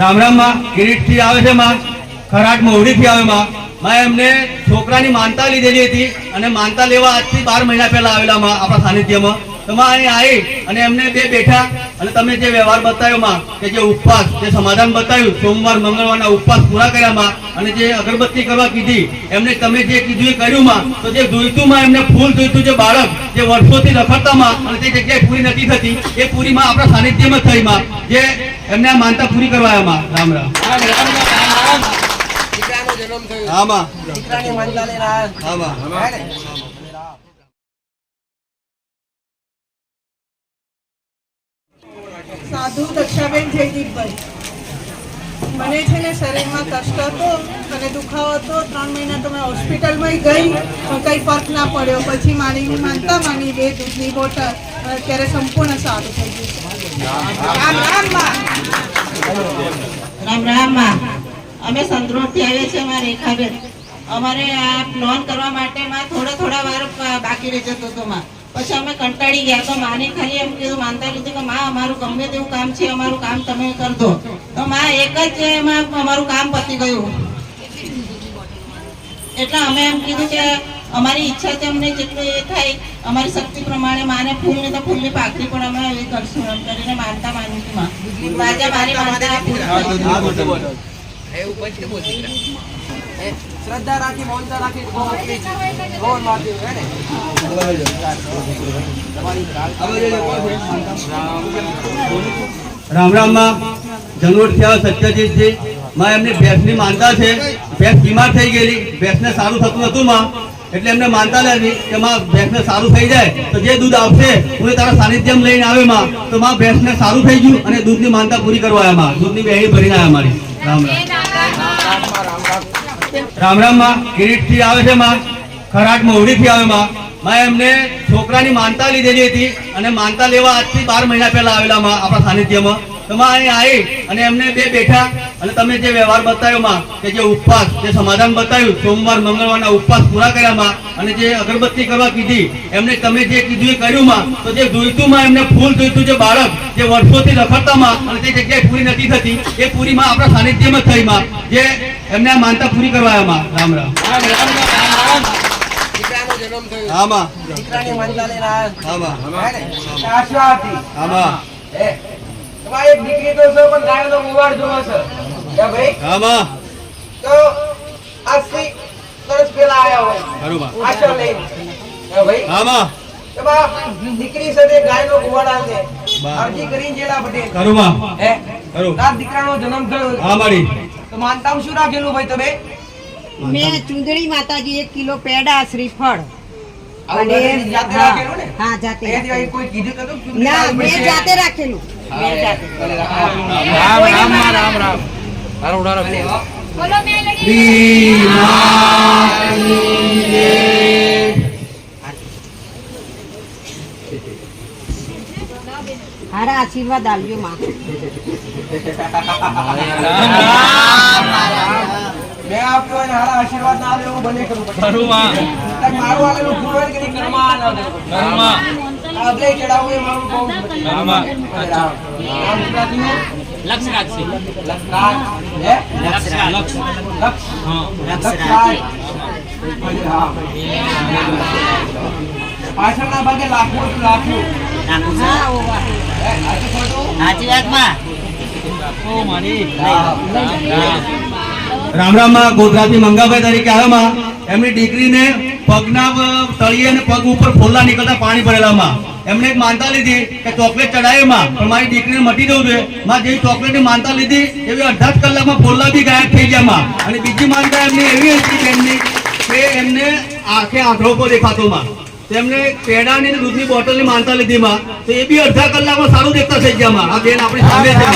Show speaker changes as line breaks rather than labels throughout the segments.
રામ રામમાં કિરીટ આવે છે માં ખરાટ મોવડીથી આવે માં. માં, એમને છોકરાની માનતા લીધેલી હતી અને માનતા લેવા આજથી બાર મહિના પહેલા આવેલા માં આપણા સાનિધ્યમાં. તો માં અહીં આવી અને એમને બે બેઠા અને તમે જે વ્યવહાર બતાવ્યો માં કે જે ઉપવાસ જે સમાધાન બતાવ્યું સોમવાર મંગળવારના ઉપવાસ પૂરા કર્યા માં અને જે અગરબત્તી કરવા કીધી એમને તમે જે કીધું એ કર્યું માં તો જે જોઈતું માં એમને ફૂલ જોઈતું જે બાળક જે વર્ષોથી રખડતા માં અને તે જગ્યાએ પૂરી નથી થતી એ પૂરી માં આપણા સાનિધ્યમાં થઈ માં જે એમને આ માનતા પૂરી કરવાયા માં. રામ રામ.
દીકરાનો જન્મ
સાધુ દક્ષાબેન જયદીપભાઈ. મને છે ને શરીરમાં કષ્ટ હતો અને દુખાવો હતો. ત્રણ મહિના તો મેં હોસ્પિટલમાં ગઈ, પણ કંઈ ફર્ક ના પડ્યો. પછી માની માનતા માની બે દૂધની બોટલ અત્યારે સંપૂર્ણ સારું થઈ ગયું રામ રામ
અમે સંતરોડથી આવીએ છીએ માં રેખાબેન. અમારે આ લોન કરવા માટે થોડા થોડા વાર બાકી રહી જતો હતો માં. પછી અમે કંટાળી ગયા. તો માને ખાલી એમ કીધું માનતા લીધું કે માં અમારું ગમે તેવું કામ છે અમારું કામ તમે કર દો. તો માં એક જ એમાં અમારું કામ પતી ગયું. એટલે અમે એમ કીધું કે અમારી ઈચ્છા છે અમને જેટલું એ થાય અમારી શક્તિ પ્રમાણે માને ફૂલ ને તો ફૂલની પાકડી પણ અમે એ કરશું એમ કરીને માનતા માની હતી માં રાજા મારી માનતા
શ્રદ્ધા રાખી મૌનતા રાખી બહુ એટલી જ. બહુ મારતી હોય, ને?
રામ. રામમાં જંગલોટ થયા સત્યજીતજી. માં એમની ભેંસની માનતા છે. ભેંસ બીમાર થઈ ગયેલી. ભેંસને સારું થતું હતું માં. એટલે એમને માનતા લેવી કે માં ભેંસને સારું થઈ જાય. તો જે દૂધ આવશે હું તારા સાનિધ્યમ લઈને આવે માં. તો માં ભેંસને સારું થઈ ગયું અને દૂધની માનતા પૂરી કરવા આવ્યા માં. દૂધની બેહી ભરીને આવ્યા મારી. રામ રામ. રામ રામમાં કિરીટથી આવે છે માં, ખરાટ મોવડી થી આવે માં. માં એમને છોકરાની માનતા લીધેલી હતી અને માનતા લેવા આજથી બાર મહિના પહેલા આવેલા માં આપણા સાનિધ્યમાં. તો માં અહીં આવી અને એમને બે બેઠા અને તમે જે વ્યવહાર બતાવ્યો માં કે જે ઉપવાસ જે સમાધાન બતાવ્યું સોમવાર મંગળવારના ઉપવાસ પૂરા કર્યા માં અને જે અગરબત્તી કરવા કીધી એમને તમે જે કીધું એ કર્યું માં તો જે જોઈતું માં એમને ફૂલ જોઈતું જે બાળક જે વર્ષોથી રખડતા માં અને તે જગ્યાએ પૂરી નથી થતી એ પૂરી માં આપણા સાનિધ્યમાં થઈ માં જે એમને માનતા પૂરી કરવાયા માં. રામ રામ.
દીકરાનો જન્મ થયો.
હા માં.
દીકરાની માનતા લઈને આયા.
હા માં.
હે ને? આશાથી.
હા માં.
હે? તમારે એક દીકરી તો છે પણ ગાયનો મુવાડ જોવો છે. હે ભાઈ
હા માં
તો આજથી વર્ષ હોય. આશા
માં
એમાં દીકરી સાથે ગાયનો મુવાડ આલે
બા.
અરજી કરીને જેલા પટેલ.
ખરું માં
હે?
ખરું
તાર દીકરાનો જન્મ થયો
હા મારી.
તો માનતામાં શું રાખેલું ભાઈ તમે?
મેં ચુંદડી માતાજી એક કિલો પેડા શ્રીફળ.
જાતે
હા, જાતે રાખેલું.
રામ રામ રામ તું
ના ઉડારો બોલો મે રાખેલું હારા આશીર્વાદ આલજો માં.
મે આપકો હારા આશીર્વાદ ના આલ્યો બને કરું પછી. તારે મારું આલેલું ફૂલ હોય કે નહીં, કર્મા ના દે. આ બે ચડાવવું એ મારું બહુ જ રામ. લક્ષરાજ. હે? લક્ષ. લક્ષરાજ. હા. પાછળના ભાગે લાખો લાખો. સાચું ખોટું?
રામ રામમાં ગોધરાથી મંગાભાઈ તરીકે આવ્યા એમની દીકરીને પગના તળિયે અને પગ ઉપર ફોલ્લા નીકળતા પાણી ભરેલા માં એમને એક માનતા લીધી કે ચોકલેટ ચડાવે માં પણ મારી દીકરીને મટી જવું છે માં જેવી ચોકલેટની માનતા લીધી એવી અડધા જ કલાકમાં ફોલ્લા બી ગાયબ થઈ ગયા માં. અને બીજી માનતા એમની એવી હતી કે એમની કે એમને આંખે આંધળો પર દેખાતો માં. તેમને પેડાની દૂધની બોટલની માનતા લીધી માં. તો એ બી અડધા કલાકમાં સારું દેખતા થઈ ગયા માં. આ બેન આપણી સામે છે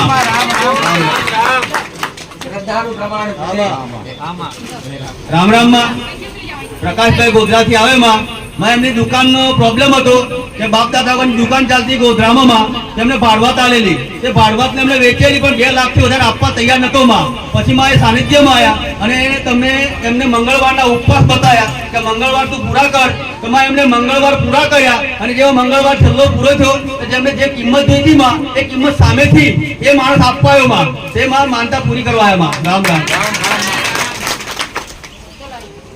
રામ, રામ,
માં. પ્રકાશભાઈ ગોધરાથી આવે માં. માં એમની દુકાનનો પ્રોબ્લેમ હતો. કે બાપ દાદાની દુકાન ચાલતી ગોધરામાં તેમને ભાડવાત આલેલી. તે ભાડવાતને એમને વેચેલી પણ બે લાખથી વધારે આપવા તૈયાર નતો માં. પછી માં એ સાનિધ્યમાં આવ્યા અને એને તમને એમને મંગળવારના ઉપવાસ બતાવ્યા કે મંગળવાર તું પૂરા કર. તો માં એમને મંગળવાર પૂરા કર્યા અને જેવો મંગળવાર છેલ્લો પૂરો થયો જેમને જે કિંમત જોઈતી માં, એ કિંમત સામેથી એ માણસ આપવા આવ્યો માં. તે માં માનતા પૂરી કરવા આવ્યા માં. રામ રામ.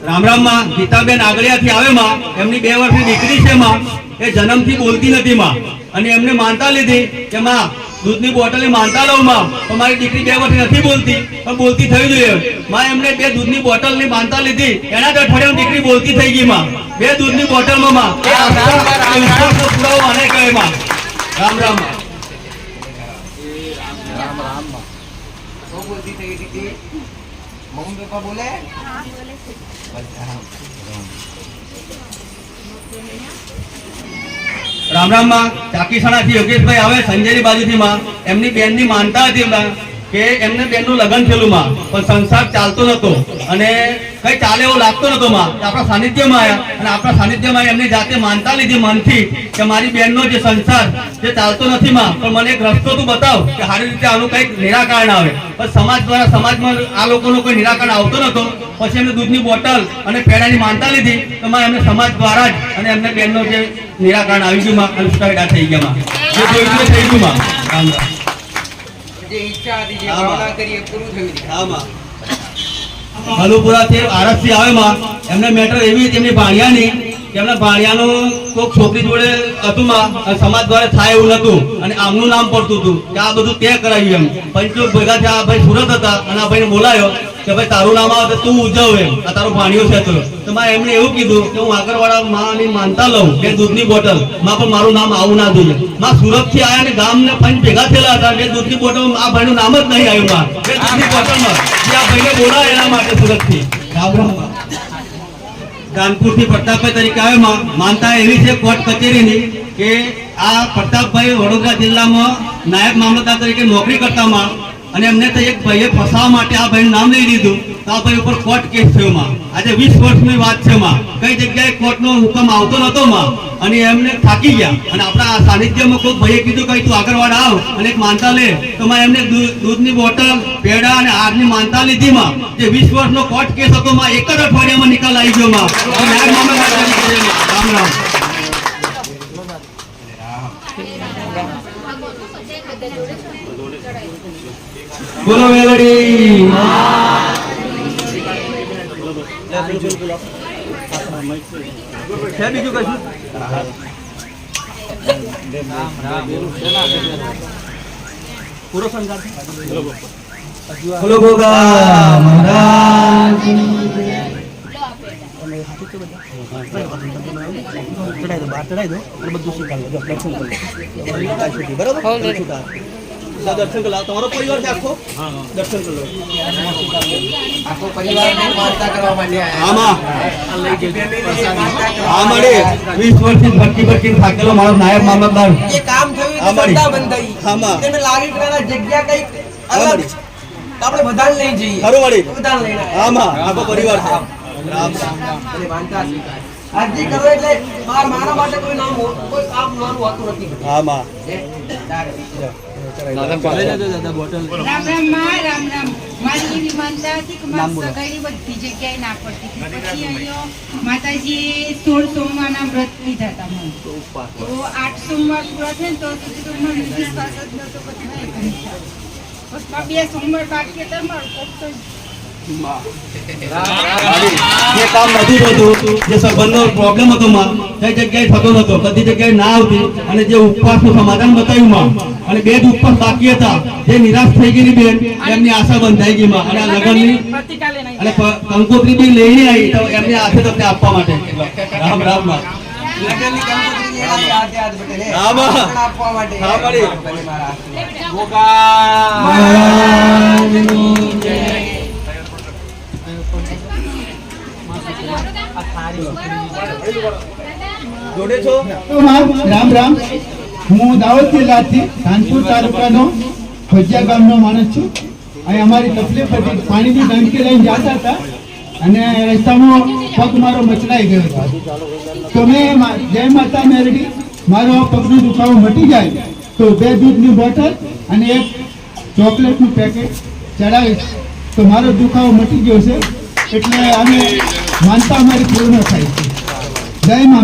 રામ રામમાં ગીતાબેન આગળિયાથી આવે માં એમની બે વર્ષની દીકરી છે માં એ જન્મથી બોલતી નથી માં. અને એમને માનતા લીધી કે માં દૂધની બોટલે માનતા લઉં માં તમારી મારી દીકરી બે વર્ષની નથી બોલતી પણ બોલતી થઈ જોઈએ. માં એમને બે દૂધની બોટલની માનતા લીધી એના જ અઠવાડિયામાં દીકરી બોલતી થઈ ગઈ માં. બે દૂધની બોટલમાં માં. પુરાવો કહે માં. રામ રામ. રામ
રામ બોલતી થઈ ગઈ મમ્મી પપ્પા બોલે?
રામ રામમાં ચાકીસાણાથી યોગેશભાઈ આવે સંજયની બાજુથી માં. એમની બેનની માનતા હતી કે એમને બેનનું લગ્ન થયેલું માં. પણ સંસાર ચાલતો નતો. અને કઈ ચાલે એવો લાગતો નતો માં. આપણા સાનિધ્યમાં આવ્યા અને આપણા સાનિધ્યમાં એમને જાતે માનતા લીધી મનથી કે મારી બેનનો જે સંસાર જે ચાલતો નથી માં. પણ મને એક રસ્તો તું બતાવ કે સારી રીતે આનું કંઈક નિરાકરણ આવે. પણ સમાજ દ્વારા સમાજમાં આ લોકોનું કોઈ નિરાકરણ આવતો નતો. પછી એમને દૂધની બોટલ અને પેડાની માનતા લીધી. તો એમને સમાજ દ્વારા જ અને એમને બેનનો જે નિરાકરણ આવી ગયું માં. અનુષ્ઠાયડા થઈ ગયા માં. થઈ ગયું માં.
જે ઈચ્છા હતી જે ભાવના કરી એ પૂરું થયું છે.
હા માં હલુપુરાથી આરસથી આવે માં. એમને મેટર એવી તેમની એમની ભાણિયાની. એવું ભાઈ સુરત ભાઈ માં કીધું કે હું આગળવાળા માની માનતા લઉં, બે દૂધની બોટલ. માં પણ મારું નામ આવું ના જોઈએ. માં સુરતથી આયા ને ગામ ને પંચ ભેગા થયેલા હતા, બે દૂધની બોટલ, આ ભાઈનું નામ જ નહીં આવ્યું માં. બે દૂધની બોટલમાં. બોલાય એના માટે સુરતથી રામ રામમાં. કાનપુરથી પ્રતાપભાઈ તરીકે આવે માં માનતા એવી છે કોર્ટ કચેરીની કે આ પ્રતાપભાઈ વડોદરા જિલ્લામાં નાયબ મામલતદાર તરીકે નોકરી કરતા માં અને એમને તો એક ભાઈએ ફસાવા માટે આ ભાઈ નામ લઈ લીધું. તો આ ભાઈ ઉપર કોર્ટ કેસ થયો માં. આજે વીસ વર્ષની વાત છે માં. કઈ જગ્યાએ કોર્ટનો હુકમ આવતો નતો માં. અને એમને થાકી ગયા. અને આપણા આ સાનિધ્યમાં કોઈ ભાઈએ કીધું કઈ તું આગળવાડ આવ અને એક માનતા લે. તો માં એમને દૂધની બોટલ, પેડા અને આગની માનતા લીધી માં. જે વીસ વર્ષનો કોર્ટ કેસ હતો માં, એક જ અઠવાડિયામાં નિકાલ આવી ગયો માં. રામ રામ. બોલો મેલડી. છે બીજું કશું પૂરો સંગાર બોલો ગોગા મહારાજ દર્શન કરી તમારો પરિવાર છે આખો? દર્શન કરી
આખો પરિવારને માનતા કરવા માટે
આમાં
ફેમિલીને માનતા કરવા
આ
માટે
મળે વીસ વર્ષથી ભટકી ભટકી થાકેલો મારો નાયબ મામલતદાર.
એ કામ થયું
હા,
એટલે
મળી.
શ્રદ્ધા બંધાઈ.
આમાં.
તેને લાગે કે જગ્યા કંઈક અલગ.
મળી.
છે. તો આપણે બધાને લઈ જઈએ.
ખરું વળી
બધાને લઈને
આમાં આખો પરિવાર છે. રામ રામ
એટલે હાજી કરો એટલે મારા માટે કોઈ નામ કોઈ કામ મારું હોતું નથી.
આમાં
હે? બોટલ.
રામ રામમાં રામ રામ. મારી એવી માનતા હતી કે મારી સગાઈની બધી જગ્યાએ ના પડતી હતી. પછી અહીંયા માતાજીએ સોળ સોમવારના વ્રત લીધા હતા મને. તો આઠ સોમવાર પૂરા થાય ને તો સુધી તો મને વિશ્વાસ જ નતો માં બે સોમવાર બાકી હતા મારું કોક તો
જે કામ નતું થતું જે સંબંધનો પ્રોબ્લેમ હતો માં કઈ જગ્યાએ થતો નતો. બધી જગ્યાએ ના આવતી. અને જે ઉપવાસનું સમાધાન બતાવ્યું માં. અને બે જ ઉપવાસ બાકી હતા. જે નિરાશ થઈ ગયેલી બેન એમની આશા બંધાઈ ગઈ માં. અને આ લગ્નની અને કંકોત્રી બી લઈને આવી તો એમની આશે તમને આપવા માટે. રામ
રામમાં. આપવા માટે.
રામ રામ. હું દાહોદ જિલ્લાથી કાનપુર તાલુકાનો ભજીયા ગામનો માણસ છું. અહીં અમારી તકલીફ હતી. પાણીની ટંકી લઈને જતા હતા અને રસ્તામાં પગ મારો મચલાઈ ગયો હતો. તો મેં જય માતા મેરડી મારો પગનો દુખાવો મટી જાય તો બે દૂધની બોટલ અને એક ચોકલેટનું પેકેટ ચડાવીશ. તો મારો દુખાવો મટી ગયો છે. એટલે અમે માનતા અમારી પૂર્ણ થાય છે. જય મા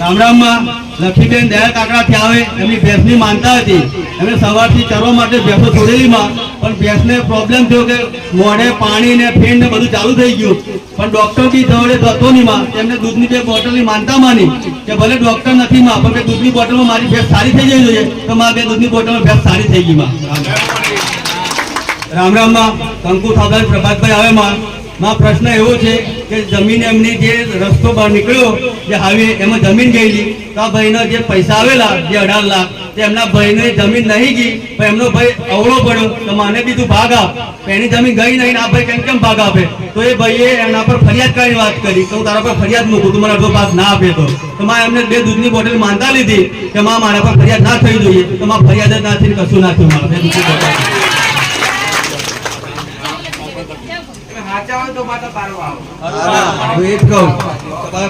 રામ રામમાં લક્ષ્મીબેન દયા કાકડાથી આવે એમની ભેંસની માનતા હતી. એમને સવારથી ચરવા માટે ભેંસો છોડેલીમાં પણ ભેંસને પ્રોબ્લેમ થયો કે મોઢે પાણી ને ફીણ ને બધું ચાલુ થઈ ગયું. પણ ડોક્ટર બી દોડે થતો નહીં માં. તેમને દૂધની બે બોટલની માનતા માની કે ભલે ડોક્ટર નથી માં, પણ કે દૂધની બોટલમાં મારી ભેંસ સારી થઈ જવી જોઈએ, તો માં બે દૂધની બોટલમાં ભેંસ સારી થઈ ગઈ માં. રામ રામમાં કંકુ ઠાકર પ્રભાતભાઈ આવે માં. માં પ્રશ્ન એવો છે કે જમીન એમની જે રસ્તો બહાર નીકળ્યો, જે હાઈવે એમાં જમીન ગયેલી, તો આ ભાઈનો જે પૈસા આવેલા, જે અઢાર લાખ, તે એમના ભાઈને જમીન નહીં ગઈ પણ એમનો ભાઈ અવળો પડ્યો, તો મને બીજું ભાગ આપ. એની જમીન ગઈ નહીં આ ભાઈ કેમ કેમ ભાગ આપે? તો એ ભાઈએ એના પર ફરિયાદ કરીને વાત કરી તો હું તારા પર ફરિયાદ મૂકું, તું મને અડધો ભાગ ના આપે તો. તો માં એમને બે દૂધની બોટલ માનતા લીધી, કે માં, મારા પર ફરિયાદ ના થવી જોઈએ. તો માં ફરિયાદ જ ના થઈને કશું ના થયું મારે
તમે હોય તો માતા તારવા આવો.
હું એ જ કહું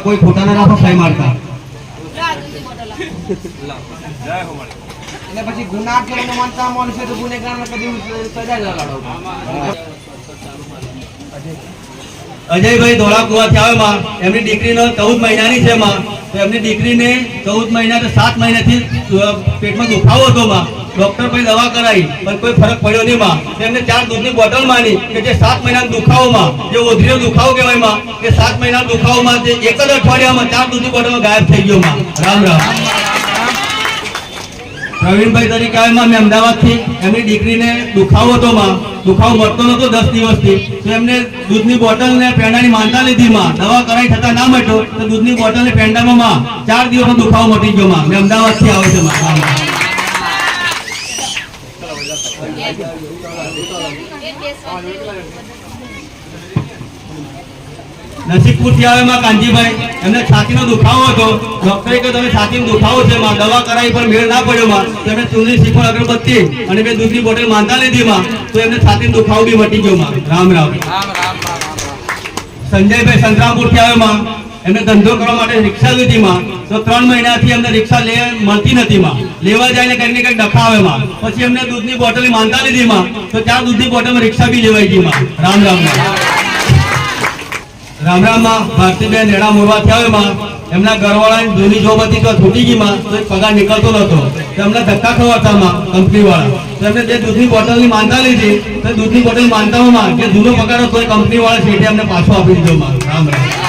કોઈ રાખો ખાઈ મારતા.
એટલે પછી ગુના કરીને માનતા મળશે તો ગુનેગારને કદી સજા જ લગાડો
અજયભાઈ ધોળાકુવાથી આવે માં. એમની દીકરીનો ચૌદ મહિનાની છે માં. તો એમની દીકરીને ચૌદ મહિના તો સાત મહિનાથી થી પેટમાં દુખાવો હતો માં. ડોક્ટર પછી દવા કરાવી પણ કોઈ ફરક પડ્યો નહીં માં. તો ચાર દૂધની બોટલ માની કે જે સાત મહિનાના દુખાવોમાં, જે ઓધરીનો દુખાવો કહેવાયમાં કે સાત મહિનાના દુખાવોમાં જે એક જ અઠવાડિયામાં ચાર દૂધની બોટલ ગાયબ થઈ ગયો માં. રામ રામ. પ્રવીણભાઈ તરીકે આવે મેં અમદાવાદથી. એમની દીકરીને દુખાવો હતો માં. દુખાવો મળતો નતો દસ દિવસથી. તો એમને દૂધની બોટલ ને પેંડાની માનતા લીધી માં. દવા કરાઈ થતાં ના મટ્યો, તો દૂધની બોટલ ને પેંડામાં માં ચાર દિવસનો દુખાવો મટી ગયો માં. મેં અમદાવાદથી આવ્યો છે માં રામ રામ. નસીબપુરથી આવે માં કાંજીભાઈ. એમને છાતીનો દુખાવો હતો. ડોક્ટરે કહ્યું તમે છાતીનો દુખાવો છે માં. દવા કરાવી પણ મેળ ના પડ્યો માં. તેમણે એમને શીખવા અગરબત્તી અને બે દૂધની બોટલ માનતા લીધી માં. તો એમને છાતીનો દુખાવો બી મટી ગયો માં. રામ રામ. સંજયભાઈ સંતરામપુરથી આવે માં. એમને ધંધો કરવા માટે રિક્ષા લીધી માં. તો ત્રણ મહિનાથી અમને રિક્ષા લે મળતી નથી માં. લેવા જાય ને કંઈક ને કંઈક ડખા આવે માં. પછી અમને દૂધની બોટલ માનતા લીધી માં. તો ત્યાં દૂધની બોટલમાં રિક્ષા બી લેવાઈ ગઈ માં. રામ રામ રામ રામમાં. ભારતીબેન નેડા મોરવાથી આવે માં. એમના ઘરવાળાની જૂની જોબ હતી તો છૂટી ગઈ માં. તો પગાર નીકળતો નતો તો એમને ધક્કા ખવાતા માં કંપની વાળા. તો એમને જે દૂધની બોટલની માનતા લીધી, તો દૂધની બોટલ માનતામાં કે જૂનો પગાર હતો એ કંપની વાળા છેટે એમને પાછો આપી દીધો માં. રામ રામ.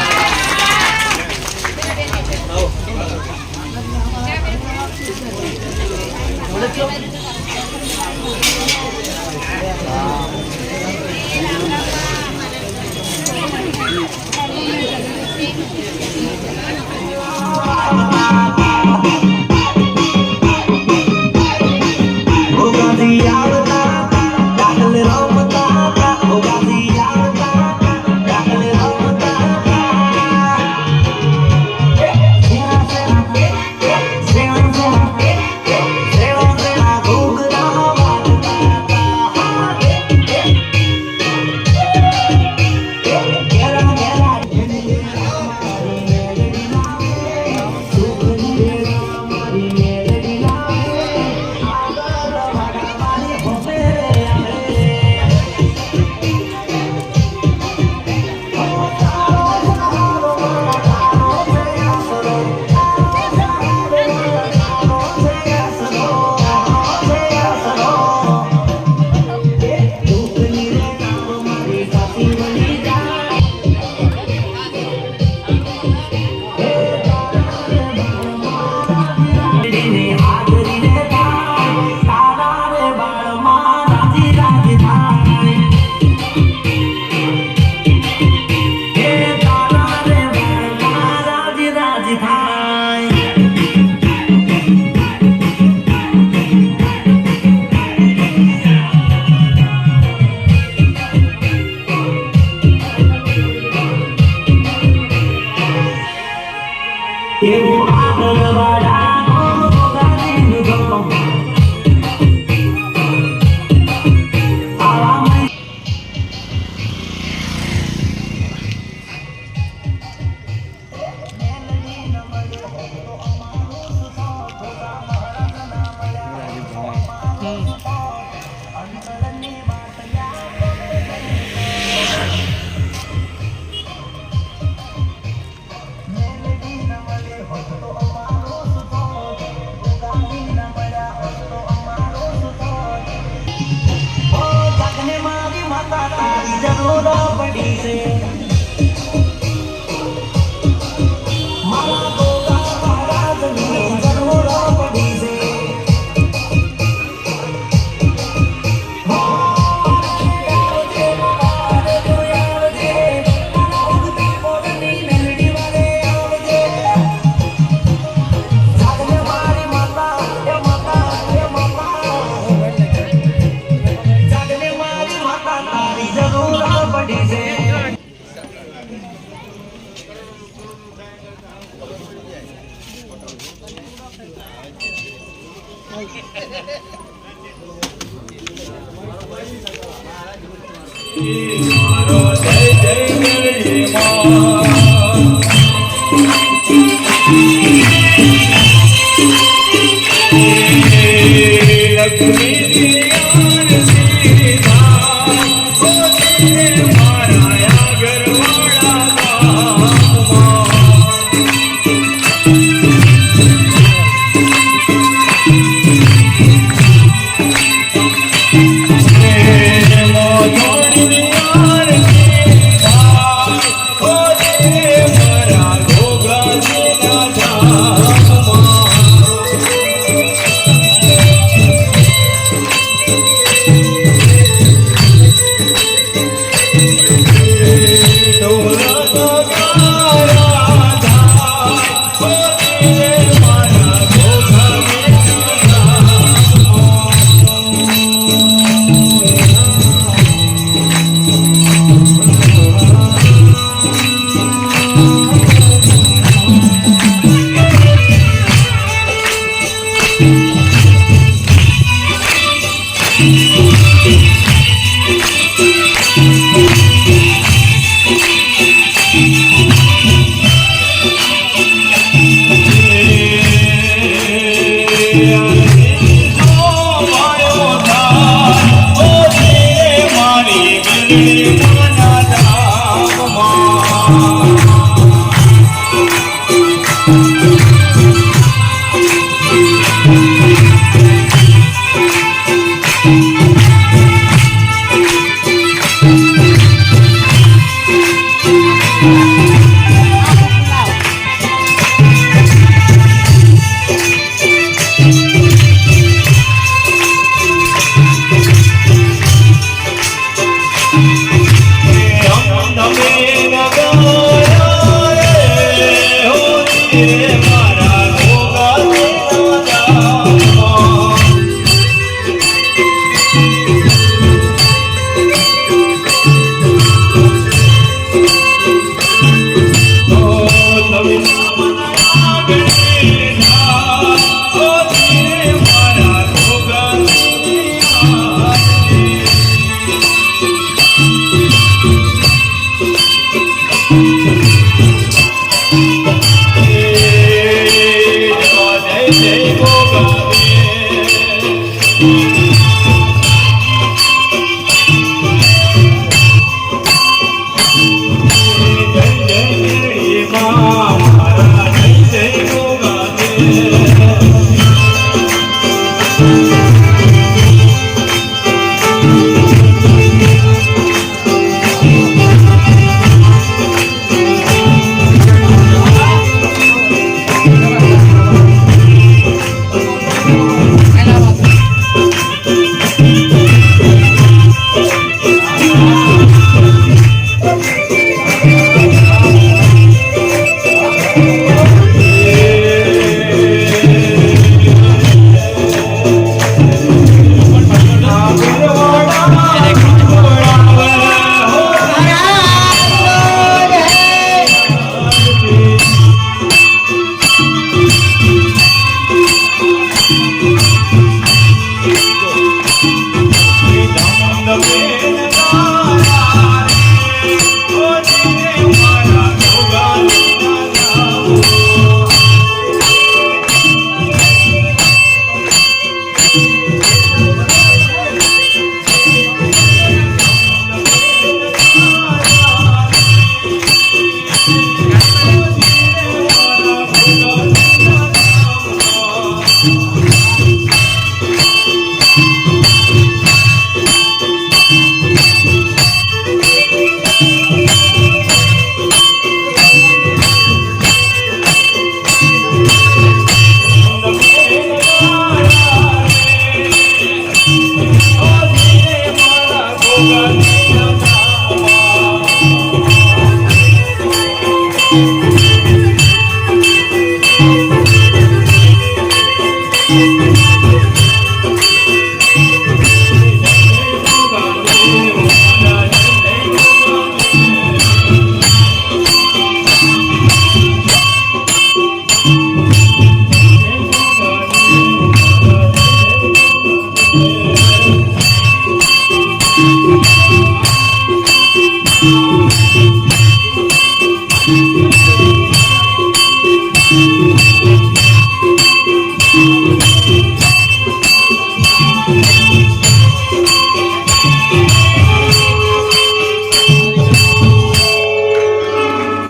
Yeah.